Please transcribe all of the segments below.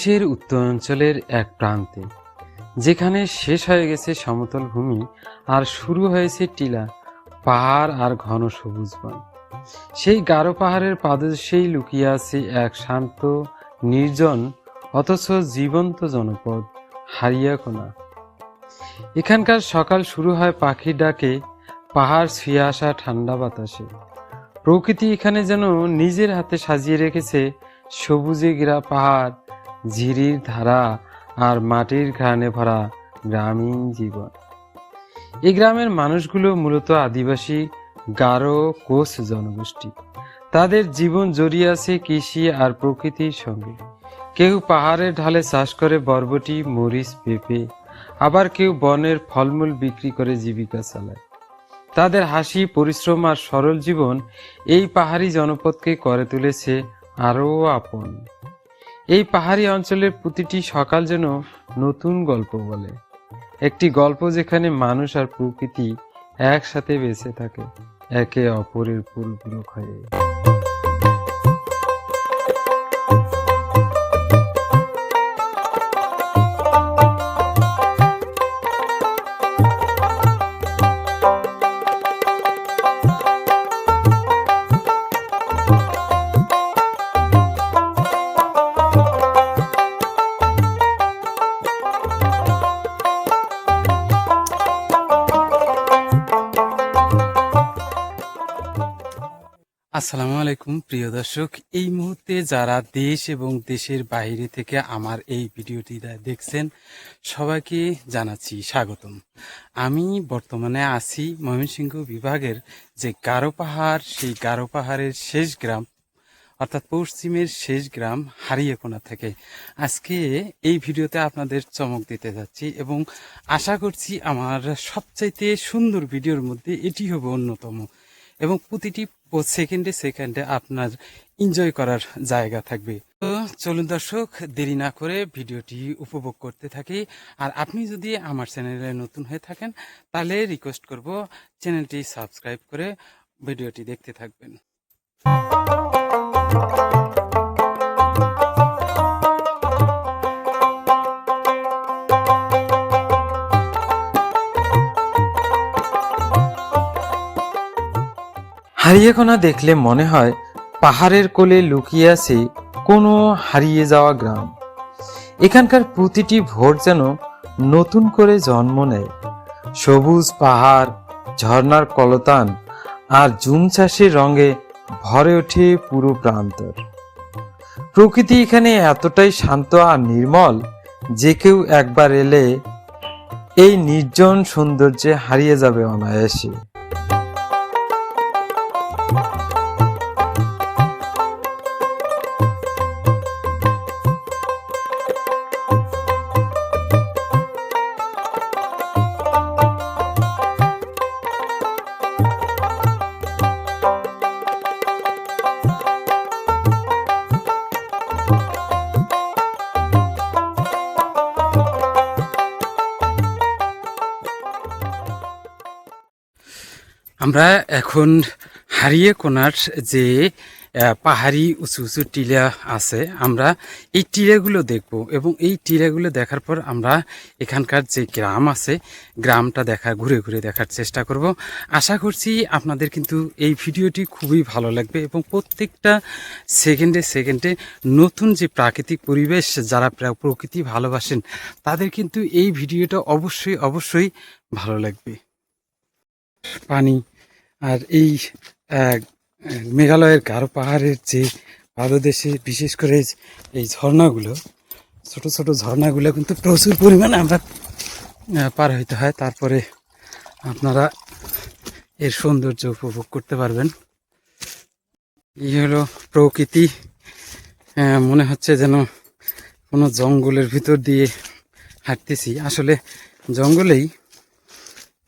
বাংলাদেশের উত্তরাঞ্চলের এক প্রান্তে, যেখানে শেষ হয়ে গেছে সমতল ভূমি আর শুরু হয়েছে টিলা, পাহাড় আর ঘন সবুজ বন। সেই গারো পাহাড়ের পাদদেশেই লুকিয়ে আছে এক শান্ত, নির্জন, অথচ জীবন্ত জনপদ হারিয়াকোনা এখানকার সকাল শুরু হয় পাখির ডাকে, পাহাড় ছুঁয়ে আসা ঠান্ডা বাতাসে। প্রকৃতি এখানে যেন নিজের হাতে সাজিয়ে রেখেছে সবুজে ঘেরা পাহাড় ঝিরির ধারা আর মাটির ঘ্রাণে ভরা গ্রামীণ জীবন। এই গ্রামের মানুষগুলো মূলত আদিবাসী, গারো কোচ জনগোষ্ঠী। তাদের জীবন জড়িয়ে আছে কৃষি আর প্রকৃতির সঙ্গে। কেউ পাহাড়ের ঢালে চাষ করে বরবটি, মরিচ পেঁপে, আবার কেউ বনের ফলমূল বিক্রি করে জীবিকা চালায়। তাদের হাসি, পরিশ্রম আর সরল জীবন এই পাহাড়ি জনপদকে করে তুলেছে আরও আপন। এই পাহাড়ি অঞ্চলের প্রতিটি সকাল যেন নতুন গল্প বলে। একটি গল্প যেখানে মানুষ আর প্রকৃতি একসাথে বেঁচে থাকে, একে অপরের পরিপূরক হয়ে আসসালামু আলাইকুম, প্রিয় দর্শক। এই মুহূর্তে যারা দেশ এবং দেশের বাইরে থেকে আমার এই ভিডিওটি দেখছেন, সবাইকে জানাচ্ছি স্বাগতম। আমি বর্তমানে আছি ময়মনসিংহ বিভাগের যে গারো পাহাড়, সেই গারো পাহাড়ের শেষ গ্রাম, অর্থাৎ পশ্চিমের শেষ গ্রাম হারিয়েকোনা থেকে। আজকে এই ভিডিওতে আপনাদের চমক দিতে যাচ্ছি এবং আশা করছি আমার সবচাইতে সুন্দর ভিডিওর মধ্যে এটি হবে অন্যতম এবং প্রতিটি সেকেন্ডে সেকেন্ডে আপনার এনজয় করার জায়গা থাকবে। তো চলুন দর্শক, দেরি না করে ভিডিওটি উপভোগ করতে থাকি। আর আপনি যদি আমার চ্যানেলে নতুন হয়ে থাকেন, তাহলে রিকোয়েস্ট করব চ্যানেলটি সাবস্ক্রাইব করে ভিডিওটি দেখতে থাকবেন। হারিয়েখোনা দেখলে মনে হয় পাহাড়ের কোলে লুকিয়ে আছে কোনো হারিয়ে যাওয়া গ্রাম। এখানকার প্রতিটি ভোর যেন নতুন করে জন্ম নেয়। সবুজ পাহাড়, ঝর্ণার কলতান আর জুম চাষের রঙে ভরে ওঠে পুরো প্রান্তর। প্রকৃতি এখানে এতটাই শান্ত আর নির্মল যে কেউ একবার এলে এই নির্জন সৌন্দর্যে হারিয়ে যাবে অনায়াসে। আমরা এখন হারিয়ে কোনার যে পাহাড়ি উঁচু উঁচু টিলা আছে, আমরা এই টিলাগুলো দেখব এবং এই টিলাগুলো দেখার পর আমরা এখানকার যে গ্রাম আছে, গ্রামটা দেখা, ঘুরে ঘুরে দেখার চেষ্টা করব। আশা করছি আপনাদের কিন্তু এই ভিডিওটি খুবই ভালো লাগবে এবং প্রত্যেকটা সেকেন্ডে সেকেন্ডে নতুন যে প্রাকৃতিক পরিবেশ যারা প্রা- প্রকৃতি ভালোবাসেন, তাদের কিন্তু এই ভিডিওটা অবশ্যই অবশ্যই ভালো লাগবে। পানি আর এই মেঘালয়ের গারো পাহাড়ের যে পাদদেশে বিশেষ করে এই ঝর্ণাগুলো, ছোট ছোট ঝর্ণাগুলো কিন্তু প্রচুর পরিমাণে আমরা পার হইতে হয়। তারপরে আপনারা এর সৌন্দর্য উপভোগ করতে পারবেন। এই হলো প্রকৃতি। মনে হচ্ছে যেন কোনো জঙ্গলের ভিতর দিয়ে হাঁটতেছি। আসলে জঙ্গলেই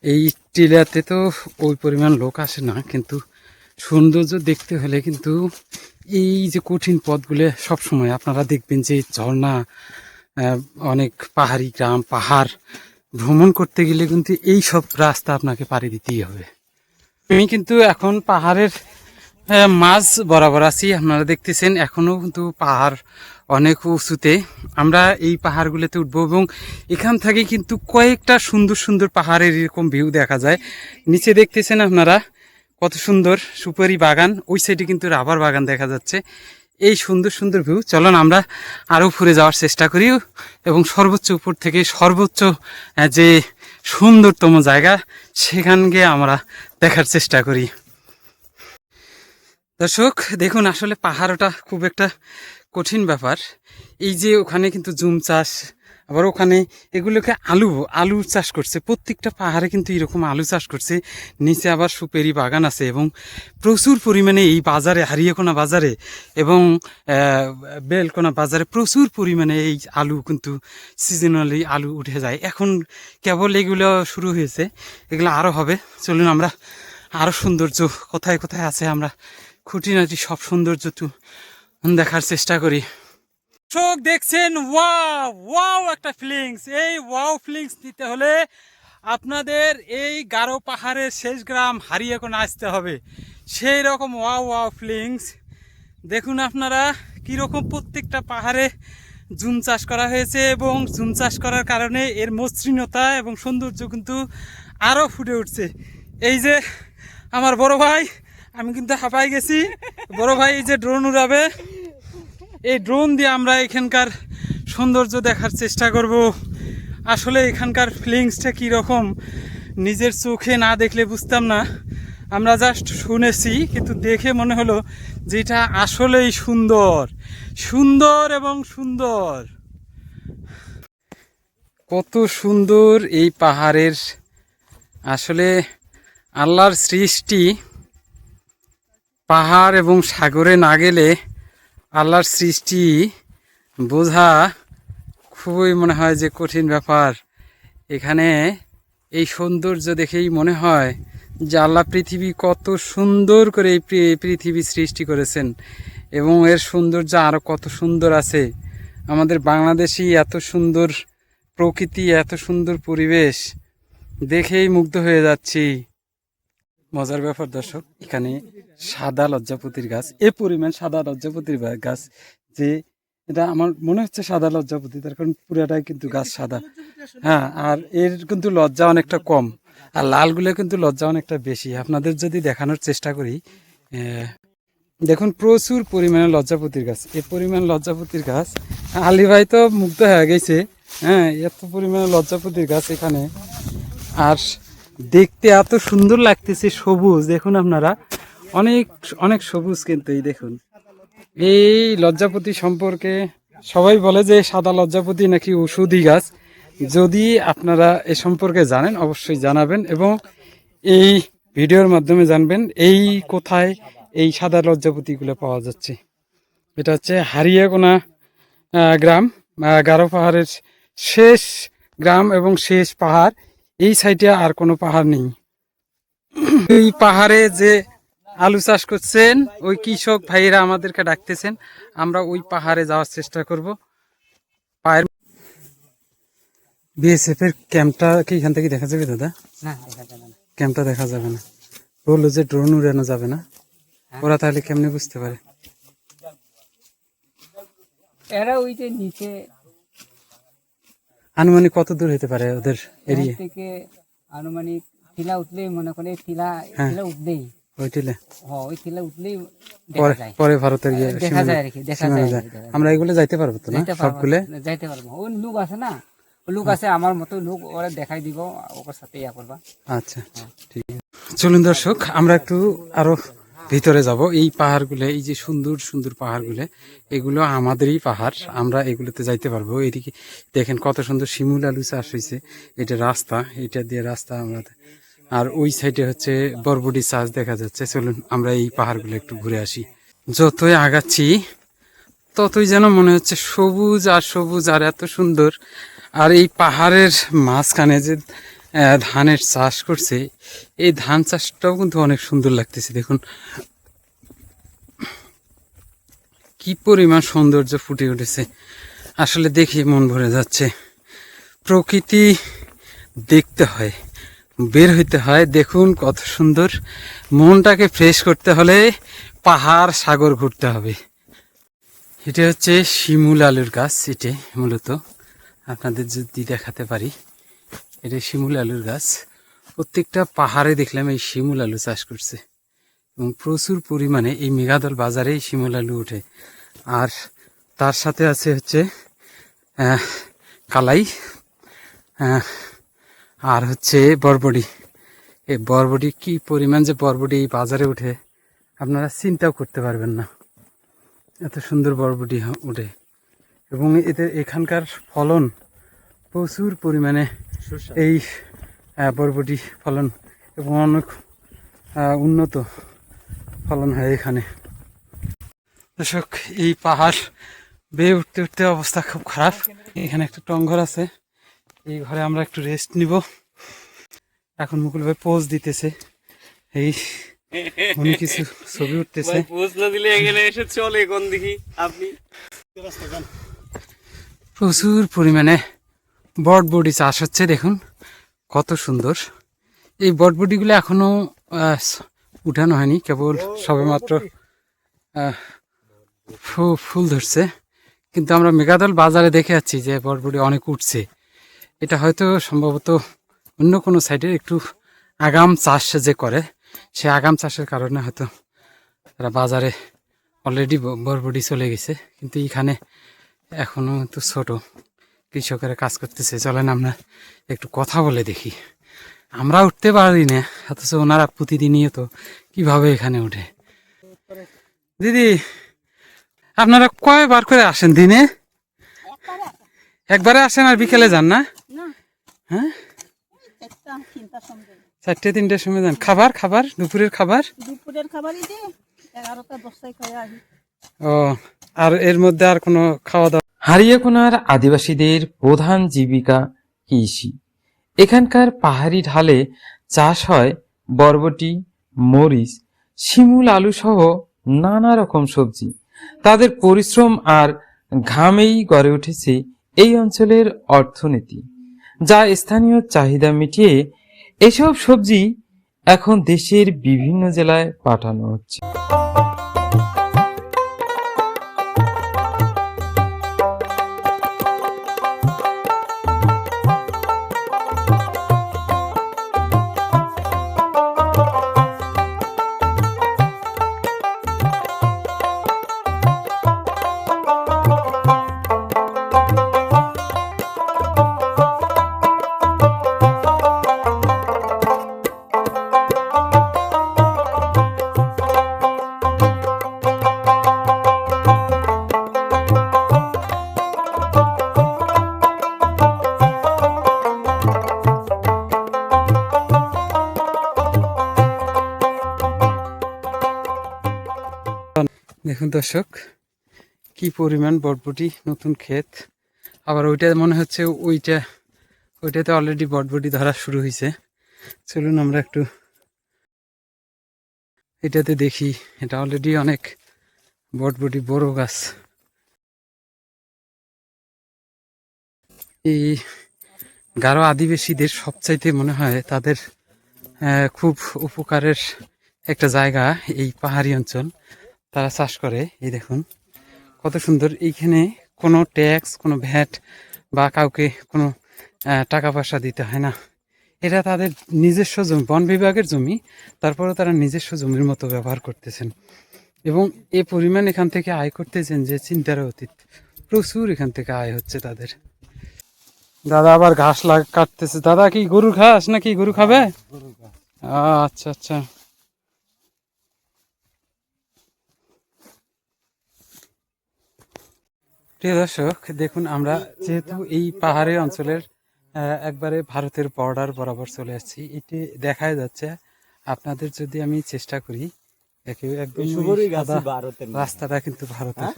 এই টিলাতে তো ওই পরিমাণ লোক আসে না, কিন্তু সৌন্দর্য দেখতে হলে কিন্তু এই যে কঠিন পথগুলো সব সময় আপনারা দেখবেন যে ঝর্ণা অনেক পাহাড়ি গ্রাম, পাহাড় ভ্রমণ করতে গেলে কিন্তু এই সব রাস্তা আপনাকে পাড়ি দিতেই হবে। আমি কিন্তু এখন পাহাড়ের মাছ বরাবর আছি, আপনারা দেখতেছেন, এখনও কিন্তু পাহাড় অনেক উঁচুতে আমরা এই পাহাড়গুলোতে উঠবো এবং এখান থেকে কিন্তু কয়েকটা সুন্দর সুন্দর পাহাড়ের এরকম ভিউ দেখা যায়। নিচে দেখতেছেন আপনারা কত সুন্দর সুপারি বাগান, ওই সাইডে কিন্তু রাবার বাগান দেখা যাচ্ছে। এই সুন্দর সুন্দর ভিউ চলুন আমরা আরও উপরে যাওয়ার চেষ্টা করি এবং সর্বোচ্চ উপর থেকে সর্বোচ্চ যে সুন্দরতম জায়গা, সেখান গিয়ে আমরা দেখার চেষ্টা করি। দর্শক, দেখুন আসলে পাহাড়টা খুব একটা কঠিন ব্যাপার। এই যে ওখানে কিন্তু জুম চাষ, আবার ওখানে এগুলোকে আলু আলু চাষ করছে। প্রত্যেকটা পাহাড়ে কিন্তু এরকম আলু চাষ করছে। নিচে আবার সুপেরি বাগান আছে এবং প্রচুর পরিমাণে এই বাজারে, হারিয়েকোনা বাজারে এবং বেলকোনা বাজারে প্রচুর পরিমাণে এই আলু কিন্তু সিজনালি আলু উঠে যায়। এখন কেবল এগুলো শুরু হয়েছে, এগুলো আরও হবে। চলুন আমরা আরও সৌন্দর্য, কোথায় কোথায় আছে আমরা? খুঁটিনাটি সব সৌন্দর্য দেখার চেষ্টা করি। চোখ দেখছেন, ওয়াও ওয়াও একটা ফিলিংস। এই ওয়াও ফিলিংস দিতে হলে আপনাদের এই গারো পাহাড়ের শেষ গ্রাম হারিয়ে কোনো আসতে হবে। সেই রকম ওয়াও ওয়াও ফিলিংস। দেখুন আপনারা, কীরকম প্রত্যেকটা পাহাড়ে জুম চাষ করা হয়েছে এবং জুম চাষ করার কারণে এর মসৃণতা এবং সৌন্দর্য কিন্তু আরও ফুটে উঠছে। এই যে আমার বড় ভাই আমি কিন্তু হাঁপাই গেছি। বড় ভাই এই যে ড্রোন উড়াবে। এই ড্রোন দিয়ে আমরা এখানকার সৌন্দর্য দেখার চেষ্টা করব। আসলে এখানকার ফিলিংসটা কীরকম নিজের চোখে না দেখলে বুঝতাম না। আমরা জাস্ট শুনেছি, কিন্তু দেখে মনে হলো যে এটা আসলেই সুন্দর। সুন্দর এবং সুন্দর। কত সুন্দর এই পাহাড়ের, আসলে আল্লাহর সৃষ্টি। পাহাড় এবং সাগরে না গেলে আল্লাহর সৃষ্টি বোঝা খুবই মনে হয় যে কঠিন ব্যাপার। এখানে এই সৌন্দর্য দেখেই মনে হয় যে আল্লাহ পৃথিবী কত সুন্দর করে এই পৃথিবী সৃষ্টি করেছেন এবং এর সৌন্দর্য আরও কত সুন্দর আছে। আমাদের বাংলাদেশি এত সুন্দর প্রকৃতি, এত সুন্দর পরিবেশ দেখেই মুগ্ধ হয়ে যাচ্ছি। মজার ব্যাপার দর্শক, এখানে সাদা লজ্জাপতির গাছ। এ পরিমাণ সাদা লজ্জাপতির গাছ যে এটা আমার মনে হচ্ছে সাদা লজ্জাপতি, তার কারণ পুরাটাই কিন্তু গাছ সাদা। হ্যাঁ আর এর কিন্তু লজ্জা অনেকটা কম, আর লালগুলো কিন্তু লজ্জা অনেকটা বেশি। আপনাদের যদি দেখানোর চেষ্টা করি দেখুন প্রচুর পরিমাণে লজ্জাপতির গাছ। এ পরিমাণ লজ্জাপতির গাছ, আলী ভাই তো মুগ্ধ হয়ে গেছে। হ্যাঁ এত পরিমাণে লজ্জাপতির গাছ এখানে। আর দেখতে এত সুন্দর লাগতেছে সবুজ, দেখুন আপনারা। অনেক অনেক সবুজ কিন্তু এই দেখুন। এই লজ্জাপতি সম্পর্কে সবাই বলে যে সাদা লজ্জাপতি নাকি ওষুধি গাছ। যদি আপনারা এ সম্পর্কে জানেন অবশ্যই জানাবেন এবং এই ভিডিওর মাধ্যমে জানবেন এই কোথায় এই সাদা লজ্জাপতিগুলো পাওয়া যাচ্ছে। এটা হচ্ছে হারিয়াগোনা আহ, গ্রাম গারো পাহাড়ের শেষ গ্রাম এবং শেষ পাহাড়। এই সাইডে আর কোনো পাহাড় নেই। এই পাহাড়ে যে আলু চাষ করছেন ওই কৃষক ভাইয়েরা আমাদেরকে ডাকতেছেন আমরা ওই পাহাড়ে যাওয়ার চেষ্টা করব। পায়ের বিএসএফ এর ক্যাম্পটা কি এখান থেকে দেখা যাবে দাদা? না দেখা যাবে না। ক্যাম্পটা দেখা যাবে না। বলল যে ড্রোন উড়ানো যাবে না। ওরা তাহলে কেমনে বুঝতে পারে? এরা ওই যে নিচে আনুমানিক কত দূর হতে পারে ওদের এরিয়া? থেকে আনুমানিক টিলা উঠলেই মনে করে টিলা হ্যাঁ। টিলা উঠলেই ওই টিলে হ ওই টিলা উঠলেই পরে পরে ভারতের দেখা যায় আর কি দেখা যায় যায়। আর কি, দেখা যায়। আমরা এগুলো যাইতে পারব তো না? সবগুলো? যাইতে পারব। ওই লোক আছে না? লোক আছে আমার মতো লোক ওরা দেখাই দিব ওর সাথে ইয়া করবা। আচ্ছা আচ্ছা ঠিক আছে। চলুন দর্শক আমরা একটু আরও ভিতরে যাব। এই পাহাড় পাহাড়গুলো এই যে সুন্দর সুন্দর পাহাড় পাহাড়গুলো এগুলো আমাদেরই পাহাড়। আমরা এগুলোতে যাইতে পারব। এদিকে দেখেন কত সুন্দর শিমুল আলু চাষ হয়েছে এটা রাস্তা এটা দিয়ে রাস্তা আমরা আর ওই সাইডে হচ্ছে বরবডি চাষ দেখা যাচ্ছে। চলুন, আমরা এই পাহাড়গুলো একটু ঘুরে আসি। যতই আগাচ্ছি, ততই যেন মনে হচ্ছে সবুজ আর সবুজ আর এত সুন্দর। আর এই পাহাড়ের মাঝখানে যে ধানের চাষ করছে, এই ধান চাষটাও কিন্তু অনেক সুন্দর লাগতেছে। দেখুন, কি পরিমাণ সৌন্দর্য ফুটে উঠেছে। আসলে দেখে মন ভরে যাচ্ছে। প্রকৃতি দেখতে হয়। বের হইতে হয়। দেখুন কত সুন্দর। মনটাকে ফ্রেশ করতে হলে পাহাড়, সাগর ঘুরতে হবে। এটা হচ্ছে শিমুল আলুর গাছ, এটি মূলত। আপনাদের যদি দেখাতে পারি, এটা শিমুল আলুর গাছ। প্রত্যেকটা পাহাড়ে দেখলাম এই শিমুল আলু চাষ করছে। এবং প্রচুর পরিমাণে এই মেঘাদল বাজারে শিমুল আলু ওঠে। আর তার সাথে আছে হচ্ছে কালাই। আর হচ্ছে বরবডি এই বরবডি কি পরিমাণ যে বরবডি এই বাজারে উঠে আপনারা চিন্তাও করতে পারবেন না। এত সুন্দর বরবডি হ- ওঠে এবং এদের এখানকার ফলন প্রচুর পরিমাণে এই বরবটি ফলন এবং অনেক উন্নত ফলন হয় এখানে। দর্শক এই পাহাড় বেয়ে উঠতে উঠতে অবস্থা খুব খারাপ। এখানে একটা টংঘর আছে। এই ঘরে আমরা একটু রেস্ট নিব। এখন মুকুল ভাই পোজ দিতেছে। এই উনি কিছু ছবি উঠতেছে। বুঝলে দিলে এখানে এসে চলে কোন দিকে? আপনি? প্রচুর পরিমাণে বটবডি চাষ হচ্ছে দেখুন কত সুন্দর। এই বটবডিগুলো এখনও আহ, উঠানো হয়নি কেবল সবেমাত্র ফুল ধরছে। কিন্তু আমরা মেঘাদল বাজারে দেখে যাচ্ছি যে বটবডি অনেক উঠছে। এটা হয়তো সম্ভবত অন্য কোনো সাইডে একটু আগাম চাষ যে করে, সে আগাম চাষের কারণে হয়তো তারা বাজারে অলরেডি বরবডি চলে গেছে। কিন্তু এখানে এখনও তো ছোট কৃষকেরা কাজ করতেছে। চলেন আমরা একটু কথা বলে দেখি। আমরা উঠতে পারি না, অথচ ওনারা প্রতিদিনই তো কীভাবে এখানে উঠে? দিদি, আপনারা কয়বার করে আসেন দিনে? একবারে আসেন আর বিকেলে যান না? হ্যাঁ? চারটে তিনটের সময় যান। খাবার খাবার? দুপুরের খাবার? দুপুরের আসি ও আর এর মধ্যে আর কোনো খাওয়া দাওয়া? হারিয়াকোনার আদিবাসীদের প্রধান জীবিকা কৃষি। এখানকার পাহাড়ি ঢালে চাষ হয় বরবটি মরিচ শিমুল আলু সহ নানা রকম সবজি। তাদের পরিশ্রম আর ঘামেই গড়ে উঠেছে এই অঞ্চলের অর্থনীতি। যা স্থানীয় চাহিদা মিটিয়ে এসব সবজি এখন দেশের বিভিন্ন জেলায় পাঠানো হচ্ছে। দেখুন দর্শক, কি পরিমাণ বটবটি, নতুন ক্ষেত। আবার ওইটা মনে হচ্ছে ওইটা, ওইটাতে অলরেডি বটবটি ধরা শুরু হয়েছে চলুন আমরা একটু এটাতে দেখি, এটা অলরেডি অনেক বটবটি, বড় গাছ। এই গারো আদিবাসীদের সবচাইতে মনে হয় তাদের খুব উপকারের একটা জায়গা এই পাহাড়ি অঞ্চল। তারা চাষ করে এই দেখুন। কত সুন্দর। এইখানে কোনো ট্যাক্স কোনো ভ্যাট বা কাউকে কোনো টাকা পয়সা দিতে হয় না। এটা তাদের নিজস্ব জমি বন বিভাগের জমি। তারপরে তারা নিজস্ব জমির মতো ব্যবহার করতেছেন। এবং এ পরিমাণ এখান থেকে আয় করতেছেন যে চিন্তার অতীত। প্রচুর এখান থেকে আয় হচ্ছে তাদের। দাদা আবার ঘাস লাগ কাটতেছে। দাদা কি গরুর ঘাস নাকি গরু খাবে? আচ্ছা আচ্ছা। প্রিয় দর্শক দেখুন আমরা যেহেতু এই পাহাড়ি অঞ্চলের একবারে ভারতের বর্ডার বরাবর চলে আসছি এটি দেখাই যাচ্ছে। আপনাদের যদি আমি চেষ্টা করি একদম রাস্তাটা কিন্তু ভারতের।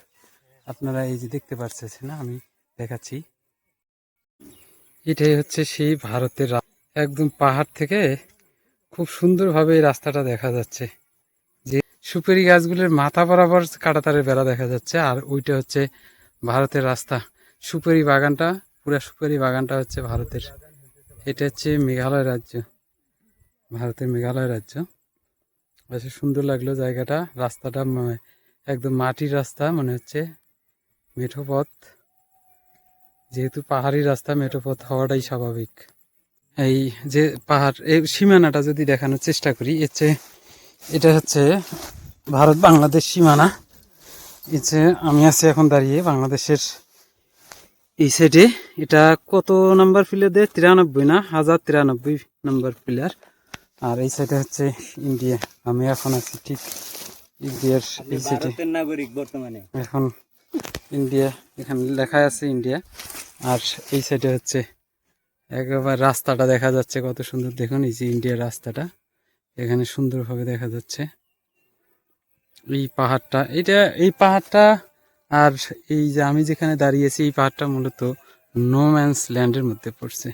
আপনারা এই যে দেখতে পাচ্ছেন না আমি দেখাচ্ছি। এটাই হচ্ছে সেই ভারতের একদম পাহাড় থেকে খুব সুন্দরভাবে এই রাস্তাটা দেখা যাচ্ছে। যে সুপারি গাছগুলোর মাথা বরাবর কাটাতারের বেড়া দেখা যাচ্ছে আর ওইটা হচ্ছে ভারতের রাস্তা। সুপারি বাগানটা, পুরা সুপারি বাগানটা হচ্ছে ভারতের। এটা হচ্ছে মেঘালয় রাজ্য। ভারতের মেঘালয় রাজ্য। বেশ সুন্দর লাগল জায়গাটা। রাস্তাটা একদম মাটির রাস্তা, মনে হচ্ছে মেঠো পথ। যেহেতু পাহাড়ি রাস্তা, মেঠো পথ হওয়াটাই স্বাভাবিক। এই যে পাহাড়, এই সীমানাটা যদি দেখানোর চেষ্টা করি, এর চেয়ে এটা হচ্ছে ভারত বাংলাদেশ সীমানা। এই যে আমি আছি এখন দাঁড়িয়ে বাংলাদেশের এই সাইডে এটা কত নাম্বার পিলার দেয় তিরানব্বই না? হাজার তিরানব্বই নাম্বার পিলার আর এই সাইডে হচ্ছে ইন্ডিয়া আমি এখন আছি ঠিক ইন্ডিয়ার এই সাইডে নাগরিক বর্তমানে। এখন ইন্ডিয়া এখানে লেখা আছে ইন্ডিয়া আর এই সাইডে হচ্ছে একেবারে রাস্তাটা দেখা যাচ্ছে কত সুন্দর। দেখুন এই যে ইন্ডিয়ার রাস্তাটা। এখানে সুন্দরভাবে দেখা যাচ্ছে। এই পাহাড়টা এটা এই পাহাড়টা আর এই যে আমি যেখানে দাঁড়িয়েছি, এই পাহাড়টা মূলত নো ম্যানস ল্যান্ডের মধ্যে পড়ছে।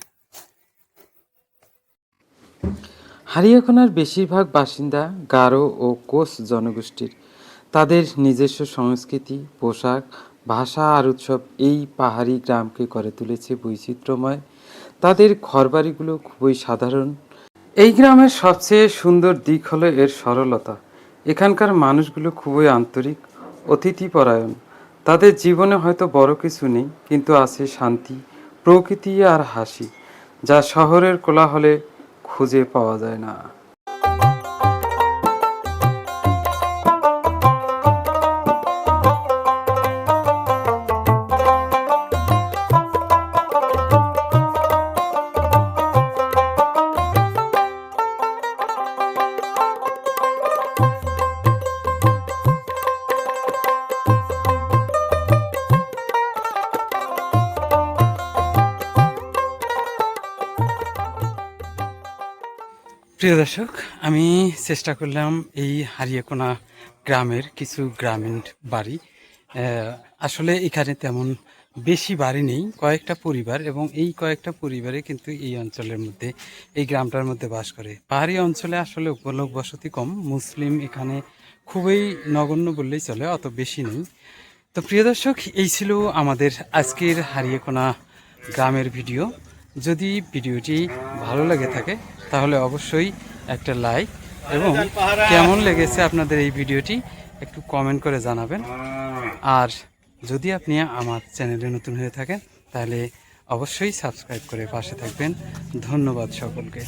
হারিয়াখানার বেশিরভাগ বাসিন্দা গারো ও কোচ জনগোষ্ঠীর। তাদের নিজস্ব সংস্কৃতি, পোশাক, ভাষা আর উৎসব এই পাহাড়ি গ্রামকে করে তুলেছে বৈচিত্র্যময়। তাদের ঘরবাড়িগুলো খুবই সাধারণ। এই গ্রামের সবচেয়ে সুন্দর দিক হলো এর সরলতা। এখানকার মানুষগুলো খুবই আন্তরিক, অতিথিপরায়ণ। তাদের জীবনে হয়তো বড় কিছু নেই, কিন্তু আছে শান্তি, প্রকৃতি আর হাসি, যা শহরের কোলাহলে খুঁজে পাওয়া যায় না। প্রিয় দর্শক, আমি চেষ্টা করলাম এই হারিয়াকোনা গ্রামের কিছু গ্রামীণ বাড়ি। আসলে এখানে তেমন বেশি বাড়ি নেই, কয়েকটা পরিবার এবং এই কয়েকটা পরিবারে কিন্তু এই অঞ্চলের মধ্যে, এই গ্রামটার মধ্যে বাস করে। পাহাড়ি অঞ্চলে আসলে উপলোক বসতি কম, মুসলিম এখানে খুবই নগণ্য বললেই চলে, অত বেশি নেই। তো প্রিয় দর্শক, এই ছিল আমাদের আজকের হারিয়েকোনা গ্রামের ভিডিও। যদি ভিডিওটি ভালো লেগে থাকে তাহলে অবশ্যই একটা লাইক এবং কেমন লেগেছে আপনাদের এই ভিডিওটি একটু কমেন্ট করে জানাবেন। আর যদি আপনি আমার চ্যানেলে নতুন হয়ে থাকেন তাহলে অবশ্যই সাবস্ক্রাইব করে পাশে থাকবেন। ধন্যবাদ সকলকে।